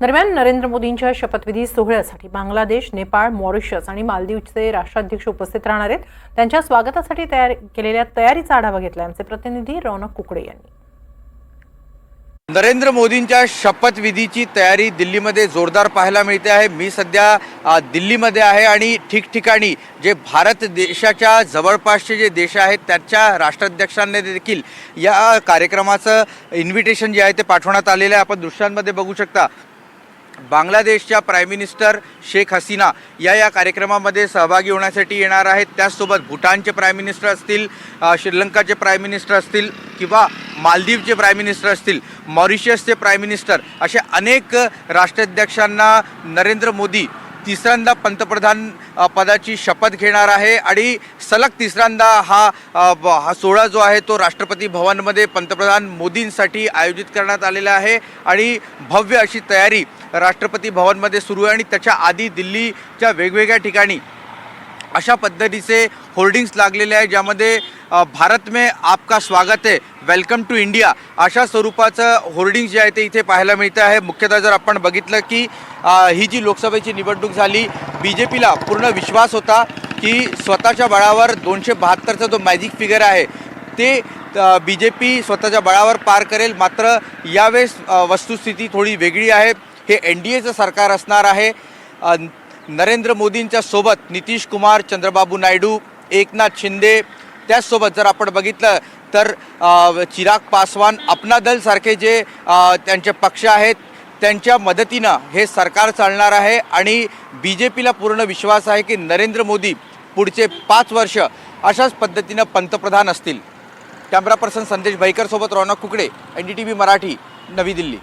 दरम्यान नरेंद्र मोदींच्या शपथविधी सोहळ्यासाठी बांगलादेश नेपाळ मॉरिशस आणि मालदीवचे राष्ट्राध्यक्ष उपस्थित राहणार आहेत. त्यांच्या स्वागतासाठी तयार केलेल्या तयारीचा आढावा घेतला आमचे प्रतिनिधी रौनक कुकडे यांनी. नरेंद्र मोदींच्या शपथविधीची तयारी दिल्लीमध्ये जोरदार पाहायला मिळते आहे. मी सध्या दिल्लीमध्ये आहे आणि ठिकठिकाणी जे भारत देशाच्या जवळपासचे जे देश आहेत त्याच्या राष्ट्राध्यक्षांनी देखील या कार्यक्रमाचं इन्व्हिटेशन जे आहे ते पाठवण्यात आलेलं आहे. आपण दृश्यांमध्ये बघू शकता बांगलादेशच्या प्राईम मिनिस्टर शेख हसीना या या कार्यक्रमामध्ये सहभागी होण्यासाठी येणार आहेत. त्याचसोबत भूटानचे प्राईम मिनिस्टर असतील श्रीलंकाचे प्राईम मिनिस्टर असतील किंवा मालदीवचे प्राईम मिनिस्टर असतील मॉरिशियसचे प्राईम मिनिस्टर असे अनेक राष्ट्राध्यक्षांना नरेंद्र मोदी तिसऱ्यांदा पंतप्रधान पदाची शपथ घेणार आहे आणि सलग तिसऱ्यांदा हा हा सोहळा जो आहे तो राष्ट्रपती भवनमध्ये पंतप्रधान मोदींसाठी आयोजित करण्यात आलेला आहे आणि भव्य अशी तयारी राष्ट्रपती भवनमध्ये सुरू आहे आणि त्याच्या आधी दिल्लीच्या वेगवेगळ्या ठिकाणी अशा पद्धतीचे होर्डिंग्स लागलेले आहे ज्यामध्ये भारत में आपका स्वागत आहे वेलकम टू इंडिया अशा स्वरूपाचं होर्डिंग जे आहे ते इथे पाहायला मिळतं आहे. मुख्यतः जर आपण बघितलं की ही जी लोकसभेची निवडणूक झाली बी जे पीला पूर्ण विश्वास होता की स्वतःच्या बळावर दोनशे बहात्तरचा जो मॅजिक फिगर आहे ते बी जे पी स्वतःच्या बळावर पार करेल. मात्र यावेळेस वस्तुस्थिती थोडी वेगळी आहे. हे एन डी एचं सरकार असणार आहे. नरेंद्र मोदींच्या सोबत नितीश कुमार चंद्रबाबू नायडू एकनाथ शिंदे त्याचसोबत जर आपण बघितलं तर चिराग पासवान अपना दलसारखे जे त्यांचे पक्ष आहेत त्यांच्या मदतीनं हे सरकार चालणार आहे आणि बी जे पीला पूर्ण विश्वास आहे की नरेंद्र मोदी पुढचे पाच वर्ष अशाच पद्धतीनं पंतप्रधान असतील. Camera person Sandesh भाईकरसोबत Raunak Kukade N D T V Marathi नवी दिल्ली.